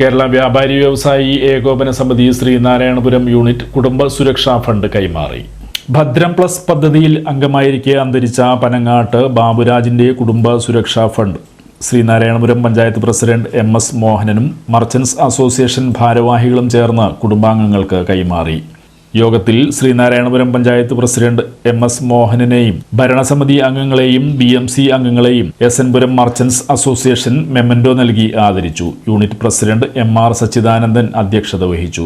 കേരള വ്യാപാരി വ്യവസായി ഏകോപന സമിതി ശ്രീനാരായണപുരം യൂണിറ്റ് കുടുംബ സുരക്ഷാ ഫണ്ട് കൈമാറി. ഭദ്രം പ്ലസ് പദ്ധതിയിൽ അംഗമായിരിക്കെ അന്തരിച്ച പനങ്ങാട്ട് ബാബുരാജിന്റെ കുടുംബ സുരക്ഷാ fund. Sreenarayanapuram panchayat president M S മോഹനനും merchants association ഭാരവാഹികളും ചേർന്ന് കുടുംബാംഗങ്ങൾക്ക് കൈമാറി. യോഗത്തിൽ Sreenarayanapuram panchayat president M S മോഹനനെയും ഭരണസമിതി അംഗങ്ങളെയും ബി എം സി അംഗങ്ങളെയും എസ് എൻപുരം മർച്ചന്റ്സ് അസോസിയേഷൻ മെമ്മൻഡോ നൽകി ആദരിച്ചു. Unit president M R Sachidanandan അധ്യക്ഷത വഹിച്ചു.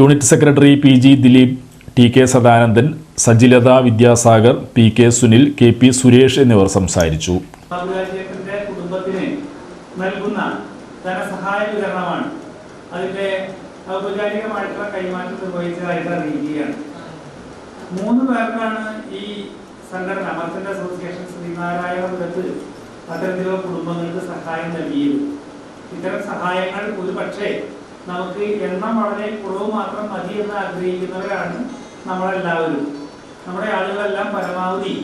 Unit secretary P G Dileep T K Sadanandan Sajilatha Vidyasagar P K Sunil K P Suresh എന്നിവർ സംസാരിച്ചു. കുടുംബത്തിന് നൽകുന്ന ധനസഹായ വിതരണമാണ് അതിന്റെ ഔപചാരികമായിട്ടുള്ള കൈമാറ്റം നിർവഹിച്ചതായിട്ട് രീതിയാണ് മൂന്ന് പേർക്കാണ് ഈ സംഘടന മർച്ചന്റ് അസോസിയേഷൻ ശ്രീനാരായണപുരത്ത് അത്തരത്തിലുള്ള കുടുംബങ്ങൾക്ക് സഹായം നൽകിയത്. ഇത്തരം സഹായങ്ങൾ ഒരു പക്ഷേ നമുക്ക് എണ്ണം വളരെ കുറവ് മാത്രം മതി എന്ന് ആഗ്രഹിക്കുന്നവരാണ് നമ്മളെല്ലാവരും. നമ്മുടെ ആളുകളെല്ലാം പരമാവധി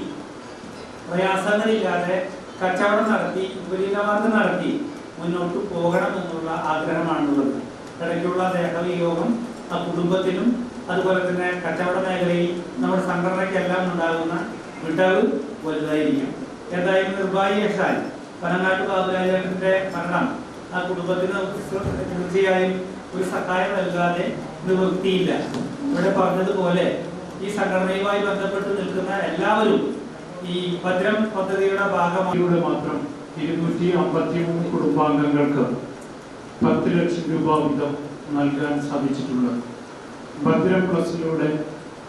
പ്രയാസങ്ങളില്ലാതെ കച്ചവടം നടത്തി വിപരീതമാർഗം നടത്തി മുന്നോട്ട് പോകണം എന്നുള്ള ആഗ്രഹമാണുള്ളത്. ഇടയ്ക്കുള്ള യോഗം ആ കുടുംബത്തിനും അതുപോലെ തന്നെ കച്ചവട മേഖലയിൽ നമ്മുടെ സംഘടനയ്ക്കെല്ലാം ഉണ്ടാകുന്ന വിടവ് വലുതായിരിക്കും. എന്തായാലും നിർഭാഗ്യവശാൽ പനങ്ങാട്ട് ബാബുരാജേട്ടന്റെ മരണം ആ കുടുംബത്തിന് തീർച്ചയായും ഒരു സഹായം നൽകാതെ നിവൃത്തിയില്ല ഇവിടെ പറഞ്ഞതുപോലെ ഈ സംഘടനയുമായി ബന്ധപ്പെട്ട് നിൽക്കുന്ന എല്ലാവരും ഈ ഭദ്രം പദ്ധതിയുടെ ഭാഗമായി മാത്രം ഇരുന്നൂറ്റി അമ്പത്തി മൂന്ന് കുടുംബാംഗങ്ങൾക്ക് പത്ത് ലക്ഷം രൂപ വീതം നൽകാൻ സാധിച്ചിട്ടുള്ളത്. ഭദ്രം പ്ലസിലൂടെ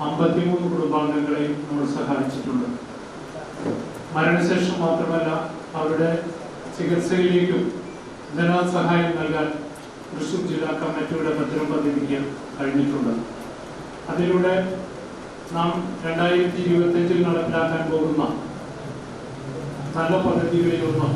അമ്പത്തിമൂന്ന് കുടുംബാംഗങ്ങളെയും നമ്മൾ സഹായിച്ചിട്ടുണ്ട്. മരണശേഷം മാത്രമല്ല അവരുടെ ചികിത്സയിലേക്കും ധനസഹായം നൽകാൻ തൃശൂർ ജില്ലാ കമ്മിറ്റിയുടെ ഭദ്രം പദ്ധതിക്ക് കഴിഞ്ഞിട്ടുണ്ട്. അതിലൂടെ നാം രണ്ടായിരത്തി ഇരുപത്തി അഞ്ചിൽ നടപ്പിലാക്കാൻ പോകുന്ന നല്ല പദ്ധതികളിലൊന്ന്